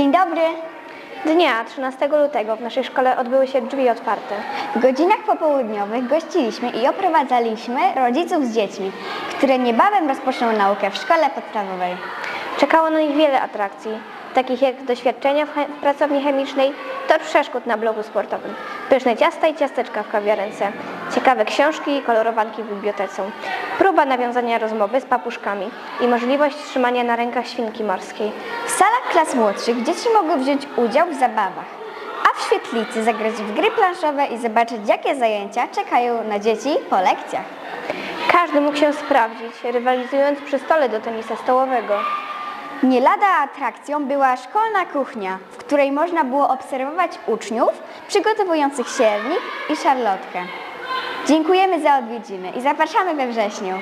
Dzień dobry. Dnia 13 lutego w naszej szkole odbyły się drzwi otwarte. W godzinach popołudniowych gościliśmy i oprowadzaliśmy rodziców z dziećmi, które niebawem rozpoczną naukę w szkole podstawowej. Czekało na nich wiele atrakcji, takich jak doświadczenia w, w pracowni chemicznej, tor przeszkód na bloku sportowym, pyszne ciasta i ciasteczka w kawiarence, ciekawe książki i kolorowanki w bibliotece, próba nawiązania rozmowy z papuszkami i możliwość trzymania na rękach świnki morskiej. W salach klas młodszych dzieci mogły wziąć udział w zabawach, a w świetlicy zagrać w gry planszowe i zobaczyć, jakie zajęcia czekają na dzieci po lekcjach. Każdy mógł się sprawdzić, rywalizując przy stole do tenisa stołowego. Nie lada atrakcją była szkolna kuchnia, w której można było obserwować uczniów przygotowujących siernik i szarlotkę. Dziękujemy za odwiedziny i zapraszamy we wrześniu.